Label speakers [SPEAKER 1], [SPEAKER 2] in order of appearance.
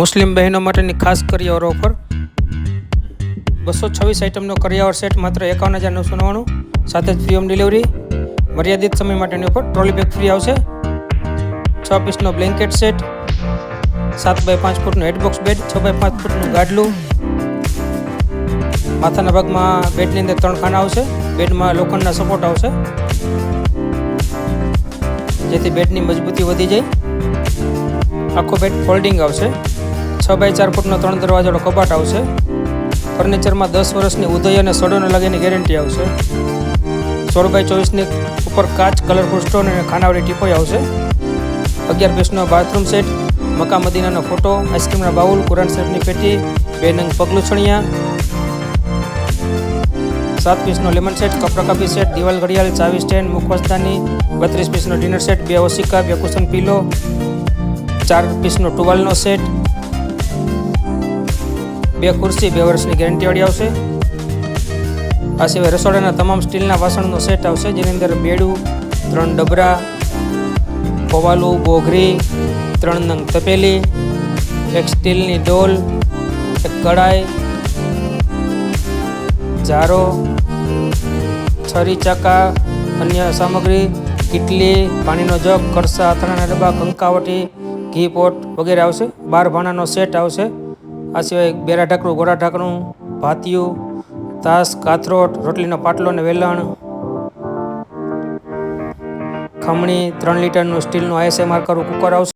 [SPEAKER 1] મુસ્લિમ બહેનો માટેની ખાસ કરિયાવર ઓફર બસો છવ્વીસ આઇટમનો કરિયાવર સેટ માત્ર એકાવન હજાર નવસો નવ્વાણું. સાથે જ ફ્રી હોમ ડિલિવરી મર્યાદિત સમય માટેની ઓફર ટ્રોલી બેગ ફ્રી આવશે. છ પીસનો બ્લેન્કેટ સેટ સાત બાય પાંચ ફૂટનું હેડબોક્સ બેડ છ બાય પાંચ ફૂટનું ગાડલું. માથાના ભાગમાં બેડની અંદર ત્રણ ખાના આવશે. બેડમાં લોખંડના સપોર્ટ આવશે. જેથી બેડની મજબૂતી વધી જાય. આખો બેડ ફોલ્ડિંગ આવશે. છ બાય ચાર ફૂટનો ત્રણ દરવાજાનો કબાટ આવશે. ફર્નિચરમાં દસ વર્ષની ઉદય અને સડો લગીની ગેરંટી આવશે. સોળ બાય ચોવીસની ઉપર કાચ કલરફુલ સ્ટોન અને ખાનાવાળી ટીપોઈ આવશે. અગિયાર પીસનો બાથરૂમ સેટ મકા મદીનાનો ફોટો આઈસ્ક્રીમના બાઉલ, કુરાન સેટની પેટી, બે નંગ પગલું છણિયા સાત પીસનો લેમન સેટ કપડા કાપી સેટ દિવાલ ઘડિયાળ, ચાવી સ્ટેન્ડ મુખવસ્તાની બત્રીસ પીસનો ડિનર સેટ બે ઓસિકા બે કુશન પીલો. ચાર પીસનો ટુવાલનો સેટ બે ખુરશી, બે વર્ષની ગેરંટીવાળી આવશે. આ સિવાય રસોડાના તમામ સ્ટીલના વાસણનો સેટ આવશે, જેની અંદર બેડું, ત્રણ ડબરા પવાલું બોઘરી ત્રણ નંગ તપેલી, એક સ્ટીલની ડોલ, એક કડાઈ, જારો, છરી ચાકા, અન્ય સામગ્રી કીટલી પાણીનો જગ કરસા અથાણાના ડબ્બા, કંકાવટી, ઘી, પોટ વગેરે આવશે. બાર ભાણાનો સેટ આવશે. આ સિવાય બેરા ઢાંકણું ગોળા ઢાંકણું, ભાતિયું, તાસ, કાથરોટ, રોટલીનો પાટલો અને વેલણ. ખમણી ત્રણ લીટરનું સ્ટીલનું આઈએસએમઆર કરવું કુકર આવશે.